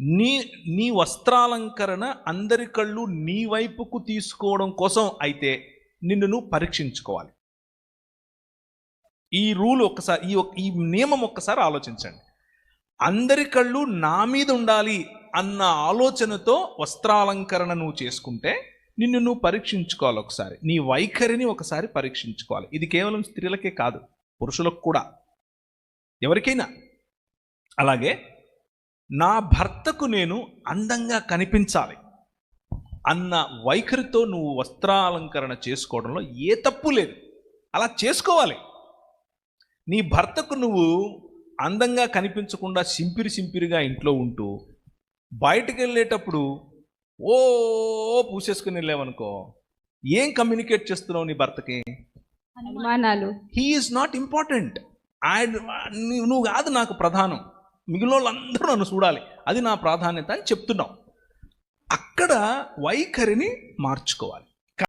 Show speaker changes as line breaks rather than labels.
నీ నీ వస్త్రాలంకరణ అందరి కళ్ళు నీ వైపుకు తీసుకోవడం కోసం అయితే నిన్ను నువ్వు పరీక్షించుకోవాలి. ఈ రూల్ ఒక్కసారి ఈ ఈ నియమం ఒక్కసారి ఆలోచించండి. అందరి కళ్ళు నా మీద ఉండాలి అన్న ఆలోచనతో వస్త్రాలంకరణ నువ్వు చేసుకుంటే నిన్ను నువ్వు పరీక్షించుకోవాలి ఒకసారి. నీ వైఖరిని ఒకసారి పరీక్షించుకోవాలి. ఇది కేవలం స్త్రీలకే కాదు పురుషులకు కూడా. ఎవరికైనా. అలాగే నా భర్తకు నేను అందంగా కనిపించాలి అన్న వైఖరితో నువ్వు వస్త్రాలంకరణ చేసుకోవడంలో ఏ తప్పు లేదు. అలా చేసుకోవాలి. నీ భర్తకు నువ్వు అందంగా కనిపించకుండా సింపిరి సింపిరిగా ఇంట్లో ఉంటూ బయటకు వెళ్ళేటప్పుడు ఓ పూసేసుకుని వెళ్ళావనుకో ఏం కమ్యూనికేట్ చేస్తున్నావు నీ భర్తకి?
అనుమానాలు.
హీ ఈజ్ నాట్ ఇంపార్టెంట్ ఆయన నువ్వు కాదు నాకు ప్రధానం. మిగిలిన వాళ్ళందరూ నన్ను చూడాలి. అది నా ప్రాధాన్యత అని చెప్తున్నాం. అక్కడ వైఖరిని మార్చుకోవాలి.